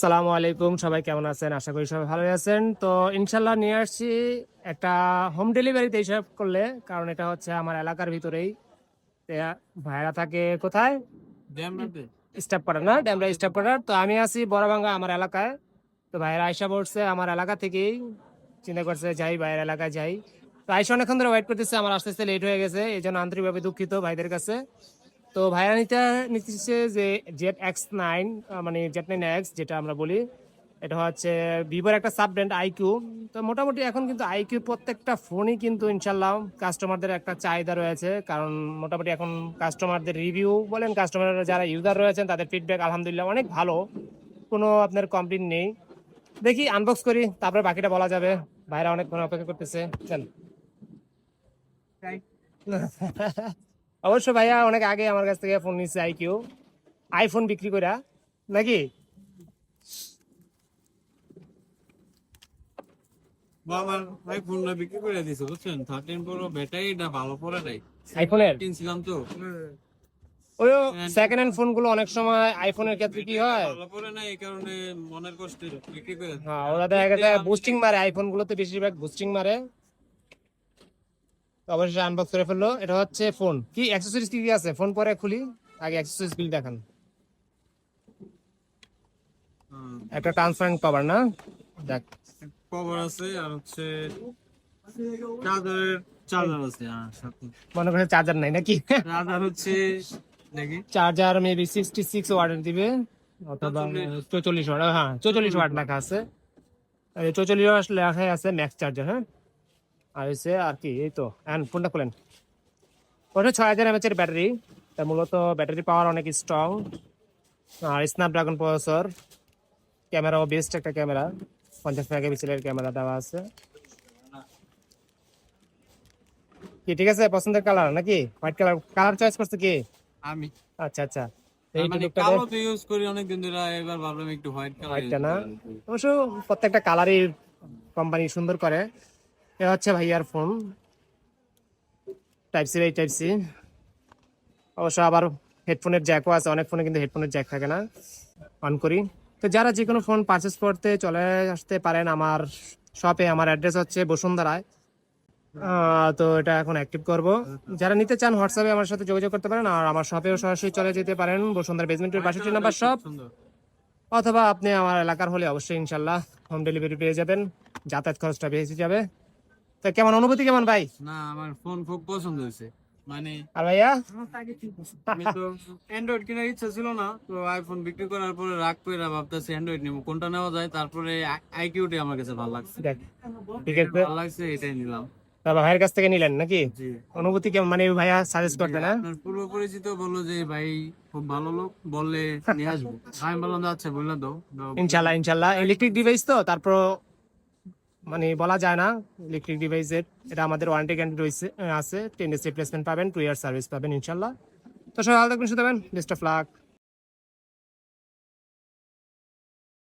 সালামু আলাইকুম সবাই কেমন আছেন? আশা করি সবাই ভালো আছেন। তো ইনশাল্লাহ নিয়ে আসছি একটা হোম ডেলিভারিতে হিসাব করলে কারণ এটা হচ্ছে আমার এলাকার ভিতরেই। ভাইরা থাকে কোথায়? স্টাফ করার না? ড্যামরা স্টাফ করার তো আমি আছি বড়ভাঙ্গা আমার এলাকায়। তো ভাইরা আইসা পড়ছে আমার এলাকা থেকেই। চিন্তা করছে যাই ভাইয়ের এলাকায় যাই। তো আইসা অনেকক্ষণ ধরে ওয়েট করতেছে আমার আস্তে আস্তে লেট হয়ে গেছে। এই জন্য আন্তরিকভাবে দুঃখিত ভাইদের কাছে। তো ভাইরা নিতে নিতেছে যে জেড এক্স নাইন মানে জেড নাইন এক্স যেটা আমরা বলি এটা হচ্ছে ভিভোর একটা সাব ব্র্যান্ড আইকিউ তো মোটামুটি এখন কিন্তু আইকিউ প্রত্যেকটা ফোনই কিন্তু ইনশাল্লাহ কাস্টমারদের একটা চাহিদা রয়েছে। কারণ মোটামুটি এখন কাস্টমারদের রিভিউ বলেন কাস্টমার যারা ইউজার রয়েছেন তাদের ফিডব্যাক আলহামদুলিল্লাহ অনেক ভালো। কোনো আপনার কমপ্লেন নেই। দেখি আনবক্স করি তারপরে বাকিটা বলা যাবে। ভাইরা অনেকক্ষণ অপেক্ষা করতেছে। চল। অবশ্য ভাইয়া অনেক আগে আমার কাছ থেকে ফোন নিচ্ছে আইকিউ আইফোন বিক্রি করা নাকি? আমার ভাই বিক্রি করে দিছে বুঝছেন? থার্টিন প্রো ব্যাটারিটা ভালো পড়ে নাই। আইফোনের কিনছিলাম তো। ওই সেকেন্ড হ্যান্ড ফোনগুলো অনেক সময় আইফোনের ক্ষেত্রে কি হয়? ভালো পড়ে নাই এই কারণে মনের কষ্টে বিক্রি করে হ্যাঁ ওরা দেখা গেছে বুস্টিং মারে বেশিরভাগ বুস্টিং মারে। তো অবশ্যই আনবক্স করে ফেলল। এটা হচ্ছে ফোন কি অ্যাক্সেসরিজ কি কি আছে? ফোন পরে খুলি আগে অ্যাক্সেসরিজ গুলি দেখান। একটা ট্রান্সপারেন্ট কভার না? দেখ। কভার আছে আর হচ্ছে চার্জারের চার্জার আছে হ্যাঁ মনে করে চার্জার নাই নাকি? চার্জার হচ্ছে দেখি চার্জার মেবি সিক্সটি সিক্স ওয়াটের দিবে অথবা চৌচল্লিশ। ওয়াট হ্যাঁ চৌচল্লিশ ওয়াট লেখা আছে। চৌচল্লিশ ওয়াট লেখা আছে ম্যাক্স চার্জার হ্যাঁ? আর হচ্ছে আর কি এই তো ফোনটা খুলেন। ওটা ছয় হাজার এমএচ এর ব্যাটারি তা মূলত ব্যাটারি পাওয়ার অনেক স্ট্রং আর স্ন্যাপড্রাগন প্রসেসর ক্যামেরাও বেস্ট একটা ক্যামেরা পঞ্চাশ মেগাপিক্সেলের ক্যামেরা দেওয়া আছে। কি ঠিক আছে পছন্দের কালার নাকি? হোয়াইট কালার কালার চয়েস করছে কি? আমি। আচ্ছা আচ্ছা। মানে প্রত্যেকটা কালারই কোম্পানি সুন্দর করে। এ হচ্ছে ভাইয়ার phone type C type C অবশ্য আবার হেডফোনের জ্যাকও আছে, অনেক ফোনে কিন্তু হেডফোনের জ্যাক থাকে না। অন করি। তো যারা যে কোনো ফোন পারচেস করতে চলে আসতে পারেন, আমার শপে আমার অ্যাড্রেস হচ্ছে বসুন্ধরায় তো এটা এখন অ্যাক্টিভ করব। যারা নিতে চান হোয়াটসঅ্যাপে আমার সাথে যোগাযোগ করতে পারেন, আর আমার শপেও সরাসরি চলে যেতে পারেন। বসুন্ধরা বেসমেন্টের বাষট্টি নাম্বার শপ অথবা আপনি আমার এলাকার হলে অবশ্যই ইনশাল্লাহ হোম ডেলিভারি পেয়ে যাবেন। যাতায়াত খরচটা বেঁচে যাবে। তো কেমন অনুভূতি কেমন ভাই? না আমার ফোন খুব পছন্দ হয়েছে। মানে আর ভাইয়া? আমি তো অ্যান্ড্রয়েড কেনার ইচ্ছা ছিল না তো আইফোন বিক্রি করার পরে রাগ করে ভাবতেছি অ্যান্ড্রয়েড নিব। কোনটা নেওয়া যায়? তারপরে আইকিউটি আমার কাছে ভালো লাগছে। ঠিক আছে। ভালো লাগছে এটাই নিলাম। ভাইয়ের কাছ থেকে নিলেন নাকি? অনুভূতি কেমন? মানে ভাইয়া সাজেস্ট করতে না? পূর্ব পরিচিত বলল যে ভাই খুব ভালো লোক বললে নিয়ে আসব। আমি বললাম আচ্ছা বললাম তো ইনশাল্লাহ ইনশাল্লাহ। ইলেকট্রিক ডিভাইস তো তারপর মানে বলা যায় না ইলেকট্রিক ডিভাইসের এটা আমাদের ওয়ারেন্টি গ্যারান্টি রয়েছে, আছে। টেন ডেজ রিপ্লেসমেন্ট পাবেন টু ইয়ার সার্ভিস পাবেন, ইনশাল্লাহ। তো সবাই ভালো থাকবেন শুধু বেস্ট অফ লাক